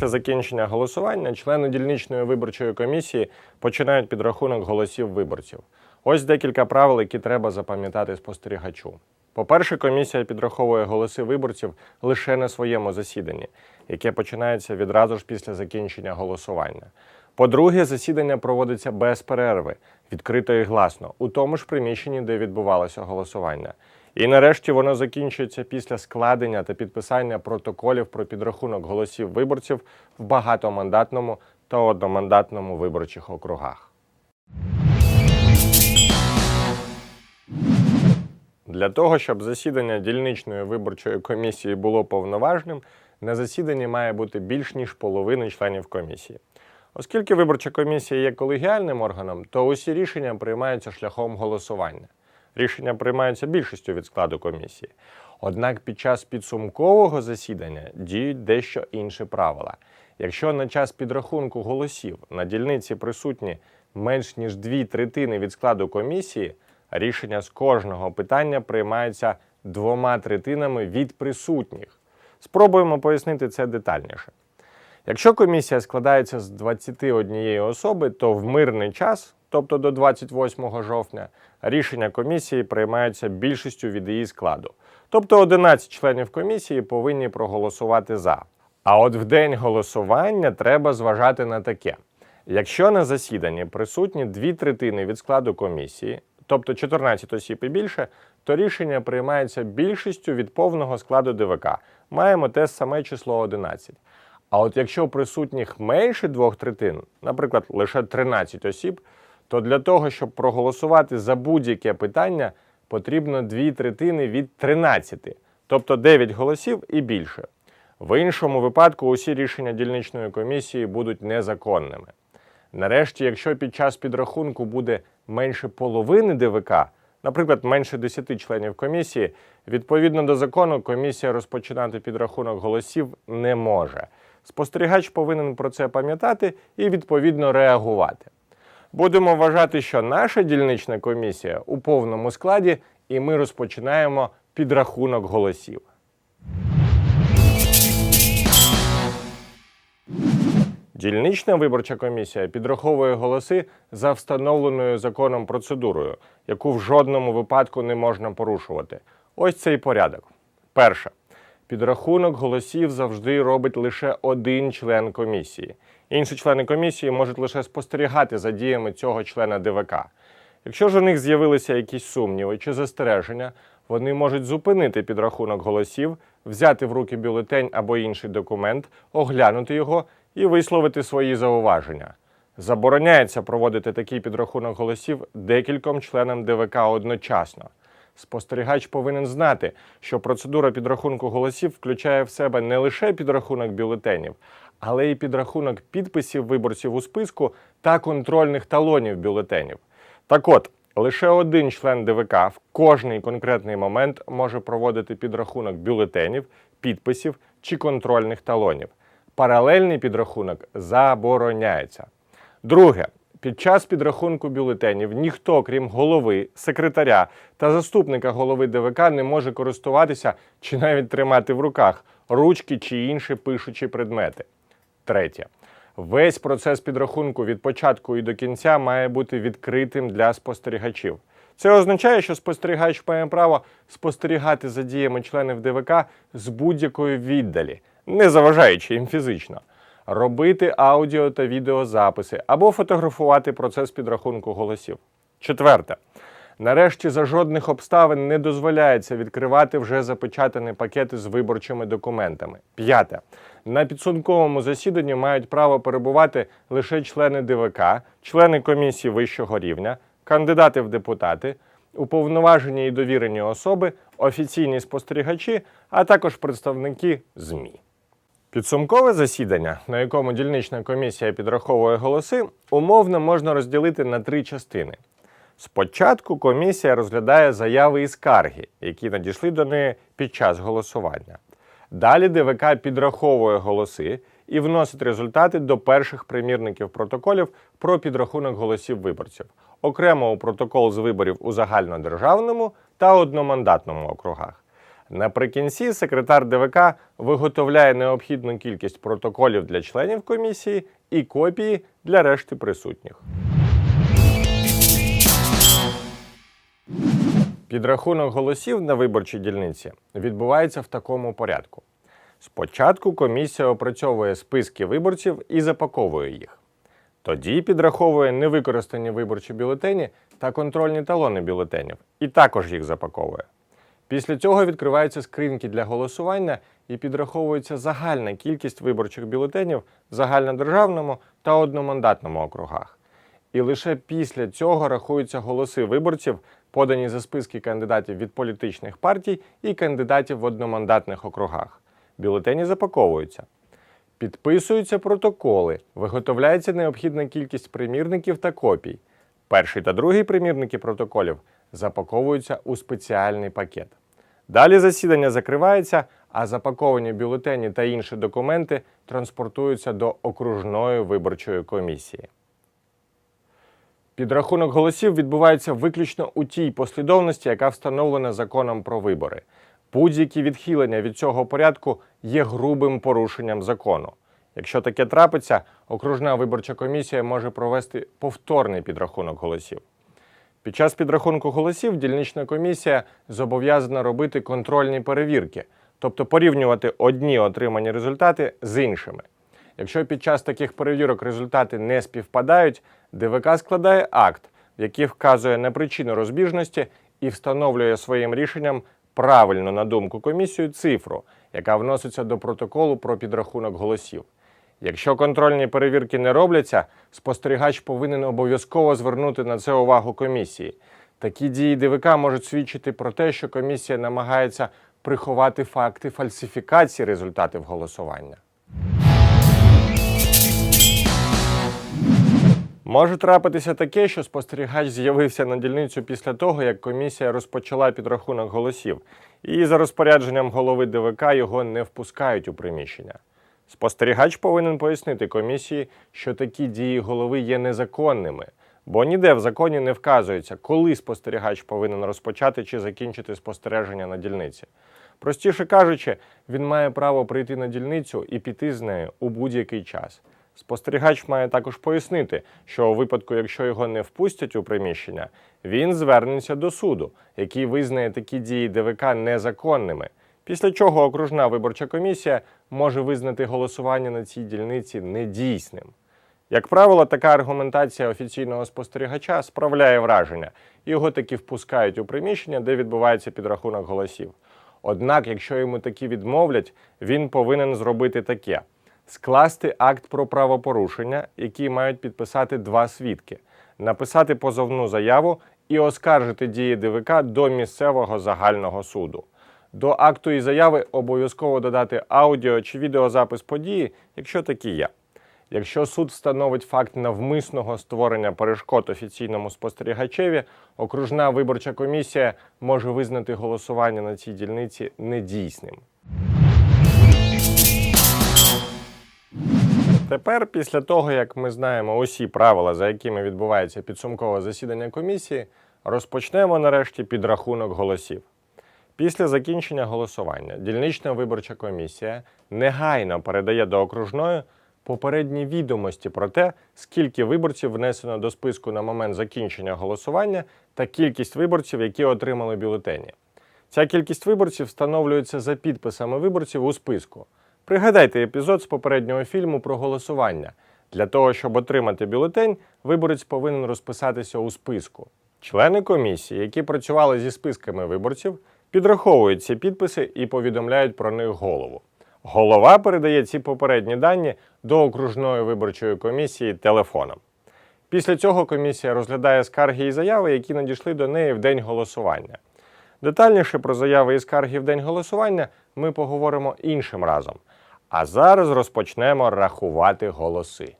Після закінчення голосування члени дільничної виборчої комісії починають підрахунок голосів виборців. Ось декілька правил, які треба запам'ятати спостерігачу. По-перше, комісія підраховує голоси виборців лише на своєму засіданні, яке починається відразу ж після закінчення голосування. По-друге, засідання проводиться без перерви, відкрито і гласно, у тому ж приміщенні, де відбувалося голосування. І нарешті воно закінчується після складення та підписання протоколів про підрахунок голосів виборців в багатомандатному та одномандатному виборчих округах. Для того, щоб засідання дільничної виборчої комісії було повноважним, на засіданні має бути більш ніж половина членів комісії. Оскільки виборча комісія є колегіальним органом, то усі рішення приймаються шляхом голосування. Рішення приймаються більшістю від складу комісії. Однак під час підсумкового засідання діють дещо інші правила. Якщо на час підрахунку голосів на дільниці присутні менш ніж дві третини від складу комісії, рішення з кожного питання приймаються двома третинами від присутніх. Спробуємо пояснити це детальніше. Якщо комісія складається з 21 особи, то в мирний час, тобто до 28 жовтня, рішення комісії приймаються більшістю від її складу. Тобто 11 членів комісії повинні проголосувати за. А от в день голосування треба зважати на таке: якщо на засіданні присутні дві третини від складу комісії, тобто 14 осіб і більше, то рішення приймається більшістю від повного складу ДВК. Маємо те саме число 11. А от якщо присутніх менше двох третин, наприклад, лише 13 осіб, то для того, щоб проголосувати за будь-яке питання, потрібно дві третини від 13, тобто 9 голосів і більше. В іншому випадку усі рішення дільничної комісії будуть незаконними. Нарешті, якщо під час підрахунку буде менше половини ДВК, наприклад, менше 10 членів комісії, відповідно до закону, комісія розпочинати підрахунок голосів не може. Спостерігач повинен про це пам'ятати і відповідно реагувати. Будемо вважати, що наша дільнична комісія у повному складі, і ми розпочинаємо підрахунок голосів. Дільнична виборча комісія підраховує голоси за встановленою законом процедурою, яку в жодному випадку не можна порушувати. Ось цей порядок. Перше. Підрахунок голосів завжди робить лише один член комісії. Інші члени комісії можуть лише спостерігати за діями цього члена ДВК. Якщо ж у них з'явилися якісь сумніви чи застереження, вони можуть зупинити підрахунок голосів, взяти в руки бюлетень або інший документ, оглянути його і висловити свої зауваження. Забороняється проводити такий підрахунок голосів декільком членам ДВК одночасно. Спостерігач повинен знати, що процедура підрахунку голосів включає в себе не лише підрахунок бюлетенів, але й підрахунок підписів виборців у списку та контрольних талонів бюлетенів. Так от, лише один член ДВК в кожний конкретний момент може проводити підрахунок бюлетенів, підписів чи контрольних талонів. Паралельний підрахунок забороняється. Друге, під час підрахунку бюлетенів ніхто, крім голови, секретаря та заступника голови ДВК, не може користуватися чи навіть тримати в руках ручки чи інші пишучі предмети. Третє. Весь процес підрахунку від початку і до кінця має бути відкритим для спостерігачів. Це означає, що спостерігач має право спостерігати за діями членів ДВК з будь-якої віддалі, не заважаючи їм фізично, робити аудіо та відеозаписи або фотографувати процес підрахунку голосів. Четверте. Нарешті за жодних обставин не дозволяється відкривати вже запечатані пакети з виборчими документами. П'яте. На підсумковому засіданні мають право перебувати лише члени ДВК, члени комісії вищого рівня, кандидати в депутати, уповноважені і довірені особи, офіційні спостерігачі, а також представники ЗМІ. Підсумкове засідання, на якому дільнична комісія підраховує голоси, умовно можна розділити на три частини. Спочатку комісія розглядає заяви і скарги, які надійшли до неї під час голосування. Далі ДВК підраховує голоси і вносить результати до перших примірників протоколів про підрахунок голосів виборців, окремо у протокол з виборів у загальнодержавному та одномандатному округах. Наприкінці секретар ДВК виготовляє необхідну кількість протоколів для членів комісії і копії для решти присутніх. Підрахунок голосів на виборчій дільниці відбувається в такому порядку. Спочатку комісія опрацьовує списки виборців і запаковує їх. Тоді підраховує невикористані виборчі бюлетені та контрольні талони бюлетенів і також їх запаковує. Після цього відкриваються скриньки для голосування і підраховується загальна кількість виборчих бюлетенів в загальнодержавному та одномандатному округах. І лише після цього рахуються голоси виборців, подані за списки кандидатів від політичних партій і кандидатів в одномандатних округах. Бюлетені запаковуються. Підписуються протоколи, виготовляється необхідна кількість примірників та копій. Перший та другий примірники протоколів запаковуються у спеціальний пакет. Далі засідання закривається, а запаковані бюлетені та інші документи транспортуються до окружної виборчої комісії. Підрахунок голосів відбувається виключно у тій послідовності, яка встановлена законом про вибори. Будь-які відхилення від цього порядку є грубим порушенням закону. Якщо таке трапиться, окружна виборча комісія може провести повторний підрахунок голосів. Під час підрахунку голосів дільнична комісія зобов'язана робити контрольні перевірки, тобто порівнювати одні отримані результати з іншими. Якщо під час таких перевірок результати не співпадають, ДВК складає акт, в який вказує на причину розбіжності і встановлює своїм рішенням правильно на думку комісію цифру, яка вноситься до протоколу про підрахунок голосів. Якщо контрольні перевірки не робляться, спостерігач повинен обов'язково звернути на це увагу комісії. Такі дії ДВК можуть свідчити про те, що комісія намагається приховати факти фальсифікації результатів голосування. Може трапитися таке, що спостерігач з'явився на дільницю після того, як комісія розпочала підрахунок голосів, і за розпорядженням голови ДВК його не впускають у приміщення. Спостерігач повинен пояснити комісії, що такі дії голови є незаконними, бо ніде в законі не вказується, коли спостерігач повинен розпочати чи закінчити спостереження на дільниці. Простіше кажучи, він має право прийти на дільницю і піти з нею у будь-який час. Спостерігач має також пояснити, що у випадку, якщо його не впустять у приміщення, він звернеться до суду, який визнає такі дії ДВК незаконними. Після чого окружна виборча комісія може визнати голосування на цій дільниці недійсним. Як правило, така аргументація офіційного спостерігача справляє враження, його таки впускають у приміщення, де відбувається підрахунок голосів. Однак, якщо йому такі відмовлять, він повинен зробити таке: скласти акт про правопорушення, який мають підписати два свідки, написати позовну заяву і оскаржити дії ДВК до місцевого загального суду. До акту і заяви обов'язково додати аудіо чи відеозапис події, якщо такі є. Якщо суд встановить факт навмисного створення перешкод офіційному спостерігачеві, окружна виборча комісія може визнати голосування на цій дільниці недійсним. Тепер, після того, як ми знаємо усі правила, за якими відбувається підсумкове засідання комісії, розпочнемо нарешті підрахунок голосів. Після закінчення голосування дільнична виборча комісія негайно передає до окружної попередні відомості про те, скільки виборців внесено до списку на момент закінчення голосування та кількість виборців, які отримали бюлетені. Ця кількість виборців встановлюється за підписами виборців у списку. Пригадайте епізод з попереднього фільму про голосування. Для того, щоб отримати бюлетень, виборець повинен розписатися у списку. Члени комісії, які працювали зі списками виборців, підраховують ці підписи і повідомляють про них голову. Голова передає ці попередні дані до окружної виборчої комісії телефоном. Після цього комісія розглядає скарги і заяви, які надійшли до неї в день голосування. Детальніше про заяви і скарги в день голосування ми поговоримо іншим разом. А зараз розпочнемо рахувати голоси.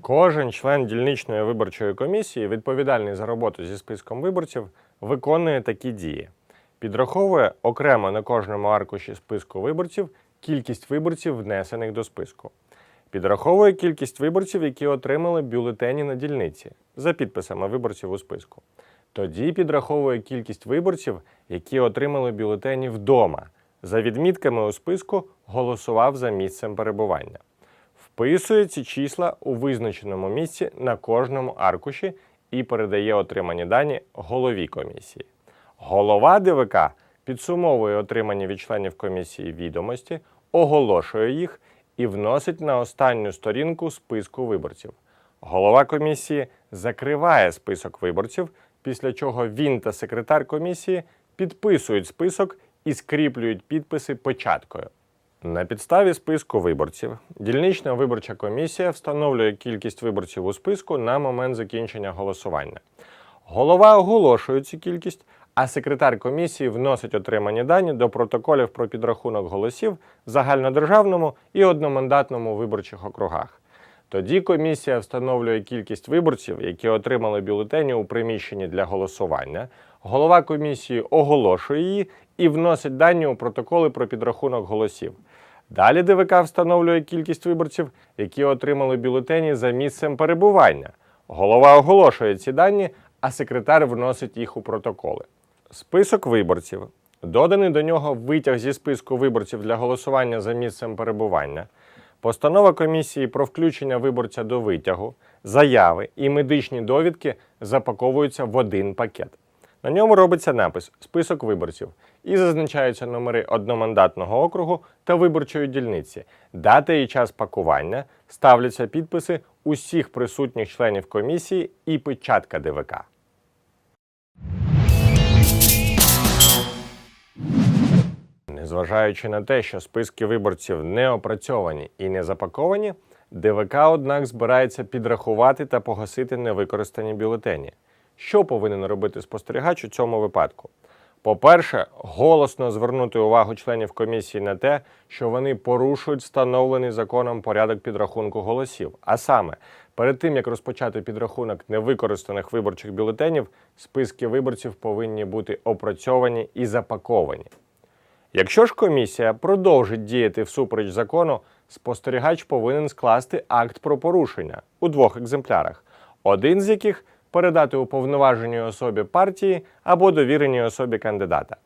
Кожен член дільничної виборчої комісії, відповідальний за роботу зі списком виборців, виконує такі дії. Підраховує окремо на кожному аркуші списку виборців кількість виборців, внесених до списку. Підраховує кількість виборців, які отримали бюлетені на дільниці за підписами виборців у списку. Тоді підраховує кількість виборців, які отримали бюлетені вдома. За відмітками у списку голосував за місцем перебування. Вписує ці числа у визначеному місці на кожному аркуші і передає отримані дані голові комісії. Голова ДВК підсумовує отримані від членів комісії відомості, оголошує їх і вносить на останню сторінку списку виборців. Голова комісії закриває список виборців, після чого він та секретар комісії підписують список і скріплюють підписи печаткою. На підставі списку виборців дільнична виборча комісія встановлює кількість виборців у списку на момент закінчення голосування. Голова оголошує цю кількість, а секретар комісії вносить отримані дані до протоколів про підрахунок голосів в загальнодержавному і одномандатному виборчих округах. Тоді комісія встановлює кількість виборців, які отримали бюлетені у приміщенні для голосування. Голова комісії оголошує її і вносить дані у протоколи про підрахунок голосів. Далі ДВК встановлює кількість виборців, які отримали бюлетені за місцем перебування. Голова оголошує ці дані, а секретар вносить їх у протоколи. Список виборців. Доданий до нього витяг зі списку виборців для голосування за місцем перебування. Постанова комісії про включення виборця до витягу, заяви і медичні довідки запаковуються в один пакет. На ньому робиться напис Список виборців і зазначаються номери одномандатного округу та виборчої дільниці, дата і час пакування, ставляться підписи усіх присутніх членів комісії і печатка ДВК. Незважаючи на те, що списки виборців не опрацьовані і не запаковані, ДВК, однак, збирається підрахувати та погасити невикористані бюлетені. Що повинен робити спостерігач у цьому випадку? По-перше, голосно звернути увагу членів комісії на те, що вони порушують встановлений законом порядок підрахунку голосів. А саме, перед тим як розпочати підрахунок невикористаних виборчих бюлетенів, списки виборців повинні бути опрацьовані і запаковані. Якщо ж комісія продовжить діяти всупереч закону, спостерігач повинен скласти акт про порушення у двох екземплярах, один з яких передати уповноваженій особі партії або довіреній особі кандидата.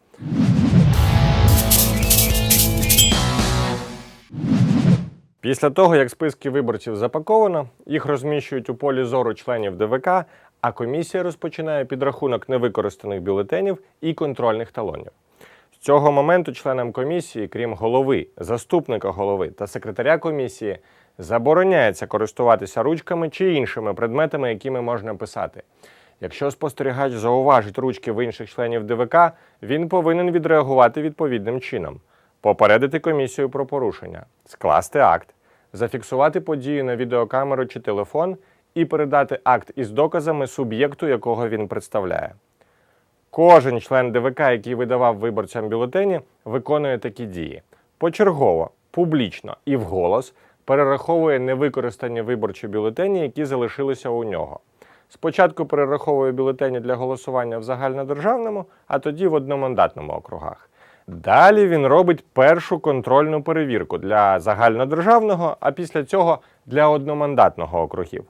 Після того, як списки виборців запаковано, їх розміщують у полі зору членів ДВК, а комісія розпочинає підрахунок невикористаних бюлетенів і контрольних талонів. Цього моменту членам комісії, крім голови, заступника голови та секретаря комісії, забороняється користуватися ручками чи іншими предметами, якими можна писати. Якщо спостерігач зауважить ручки в інших членів ДВК, він повинен відреагувати відповідним чином, попередити комісію про порушення, скласти акт, зафіксувати подію на відеокамеру чи телефон і передати акт із доказами суб'єкту, якого він представляє. Кожен член ДВК, який видавав виборцям бюлетені, виконує такі дії. Почергово, публічно і вголос перераховує невикористані виборчі бюлетені, які залишилися у нього. Спочатку перераховує бюлетені для голосування в загальнодержавному, а тоді в одномандатному округах. Далі він робить першу контрольну перевірку для загальнодержавного, а після цього для одномандатного округів.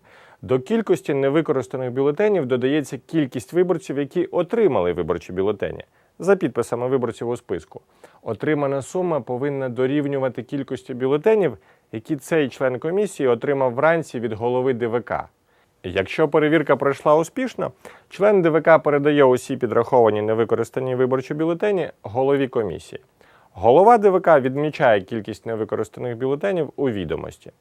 До кількості невикористаних бюлетенів додається кількість виборців, які отримали виборчі бюлетені за підписами виборців у списку. Отримана сума повинна дорівнювати кількості бюлетенів, які цей член комісії отримав вранці від голови ДВК. Якщо перевірка пройшла успішно, член ДВК передає усі підраховані невикористані виборчі бюлетені голові комісії. Голова ДВК відмічає кількість невикористаних бюлетенів у відомості.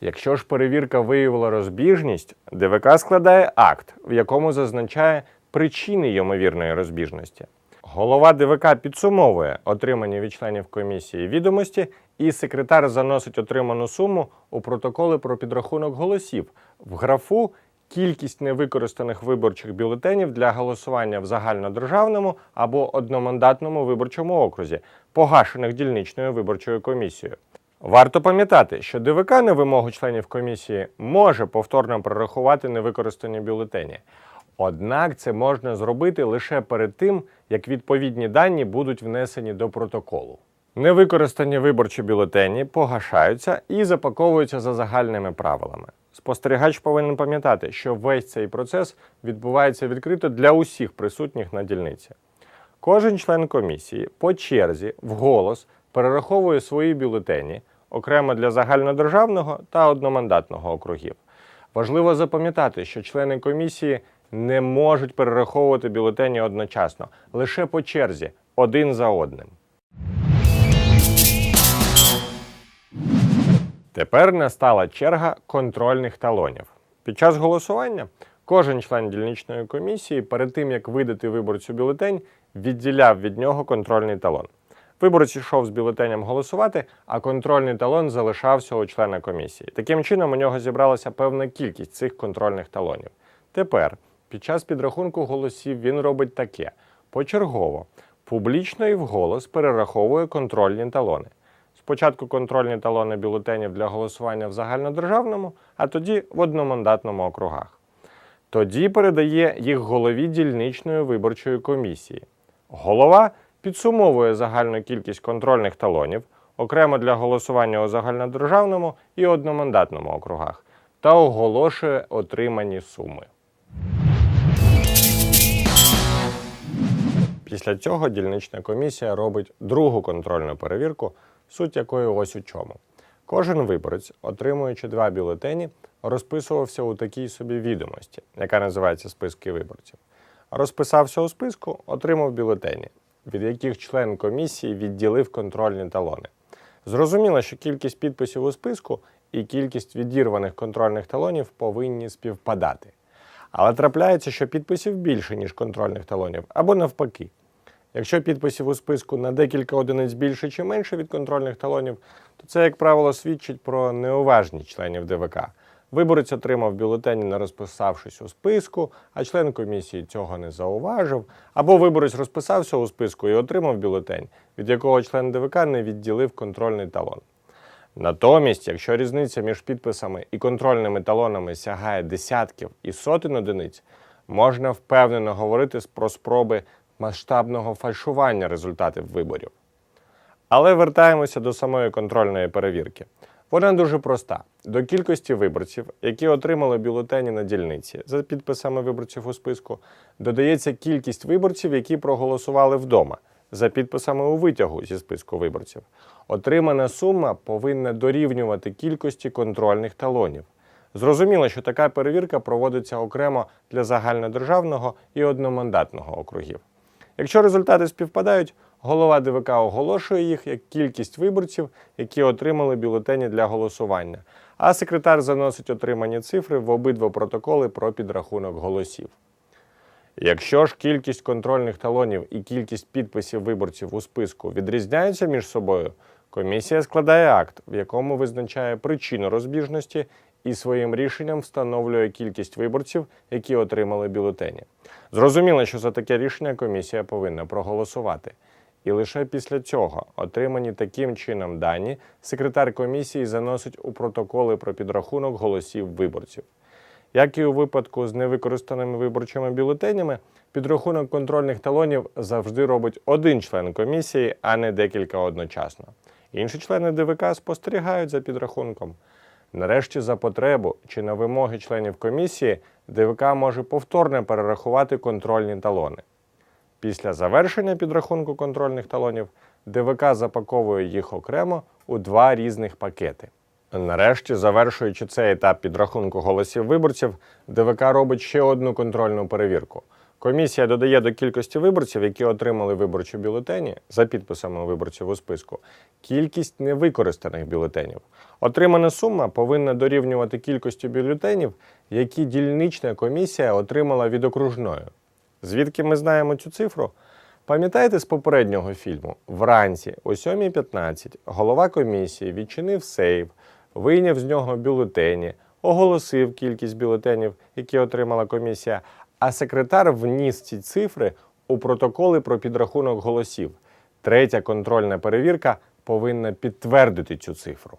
Якщо ж перевірка виявила розбіжність, ДВК складає акт, в якому зазначає причини ймовірної розбіжності. Голова ДВК підсумовує отримані від членів комісії відомості, і секретар заносить отриману суму у протоколи про підрахунок голосів в графу кількість невикористаних виборчих бюлетенів для голосування в загальнодержавному або одномандатному виборчому окрузі, погашених дільничною виборчою комісією. Варто пам'ятати, що ДВК на вимогу членів комісії може повторно прорахувати невикористані бюлетені. Однак це можна зробити лише перед тим, як відповідні дані будуть внесені до протоколу. Невикористані виборчі бюлетені погашаються і запаковуються за загальними правилами. спостерігач повинен пам'ятати, що весь цей процес відбувається відкрито для усіх присутніх на дільниці. Кожен член комісії по черзі вголос перераховує свої бюлетені окремо для загальнодержавного та одномандатного округів. Важливо запам'ятати, що члени комісії не можуть перераховувати бюлетені одночасно, лише по черзі, один за одним. Тепер настала черга контрольних талонів. Під час голосування кожен член дільничної комісії перед тим, як видати виборцю бюлетень, відділяв від нього контрольний талон. Виборець йшов з бюлетенем голосувати, а контрольний талон залишався у члена комісії. Таким чином, у нього зібралася певна кількість цих контрольних талонів. Тепер, під час підрахунку голосів, він робить таке: почергово, публічно і вголос перераховує контрольні талони. Спочатку контрольні талони бюлетенів для голосування в загальнодержавному, а тоді в одномандатному округах. Тоді передає їх голові дільничної виборчої комісії. Голова підсумовує загальну кількість контрольних талонів окремо для голосування у загальнодержавному і одномандатному округах та оголошує отримані суми. Після цього дільнична комісія робить другу контрольну перевірку, суть якої ось у чому. Кожен виборець, отримуючи два бюлетені, розписувався у такій собі відомості, яка називається списки виборців. Розписався у списку, отримав бюлетені, від яких член комісії відділив контрольні талони. Зрозуміло, що кількість підписів у списку і кількість відірваних контрольних талонів повинні співпадати. Але трапляється, що підписів більше, ніж контрольних талонів, або навпаки. Якщо підписів у списку на декілька одиниць більше чи менше від контрольних талонів, то це, як правило, свідчить про неуважність членів ДВК. Виборець отримав бюлетені, не розписавшись у списку, а член комісії цього не зауважив. Або виборець розписався у списку і отримав бюлетень, від якого член ДВК не відділив контрольний талон. Натомість, якщо різниця між підписами і контрольними талонами сягає десятків і сотень одиниць, можна впевнено говорити про спроби масштабного фальшування результатів виборів. Але вертаємося до самої контрольної перевірки. Вона дуже проста. До кількості виборців, які отримали бюлетені на дільниці за підписами виборців у списку, додається кількість виборців, які проголосували вдома за підписами у витягу зі списку виборців. Отримана сума повинна дорівнювати кількості контрольних талонів. Зрозуміло, що така перевірка проводиться окремо для загальнодержавного і одномандатного округів. Якщо результати співпадають, голова ДВК оголошує їх як кількість виборців, які отримали бюлетені для голосування, а секретар заносить отримані цифри в обидва протоколи про підрахунок голосів. Якщо ж кількість контрольних талонів і кількість підписів виборців у списку відрізняються між собою, комісія складає акт, в якому визначає причину розбіжності і своїм рішенням встановлює кількість виборців, які отримали бюлетені. Зрозуміло, що за таке рішення комісія повинна проголосувати. І лише після цього, отримані таким чином дані, секретар комісії заносить у протоколи про підрахунок голосів виборців. Як і у випадку з невикористаними виборчими бюлетенями, підрахунок контрольних талонів завжди робить один член комісії, а не декілька одночасно. Інші члени ДВК спостерігають за підрахунком. Нарешті, за потребу чи на вимоги членів комісії, ДВК може повторно перерахувати контрольні талони. Після завершення підрахунку контрольних талонів ДВК запаковує їх окремо у два різних пакети. Нарешті, завершуючи цей етап підрахунку голосів виборців, ДВК робить ще одну контрольну перевірку. Комісія додає до кількості виборців, які отримали виборчі бюлетені за підписами виборців у списку, кількість невикористаних бюлетенів. Отримана сума повинна дорівнювати кількості бюлетенів, які дільнична комісія отримала від окружної. Звідки ми знаємо цю цифру? Пам'ятаєте з попереднього фільму? Вранці о 7.15 голова комісії відчинив сейф, вийняв з нього бюлетені, оголосив кількість бюлетенів, які отримала комісія, а секретар вніс ці цифри у протоколи про підрахунок голосів. Третя контрольна перевірка повинна підтвердити цю цифру.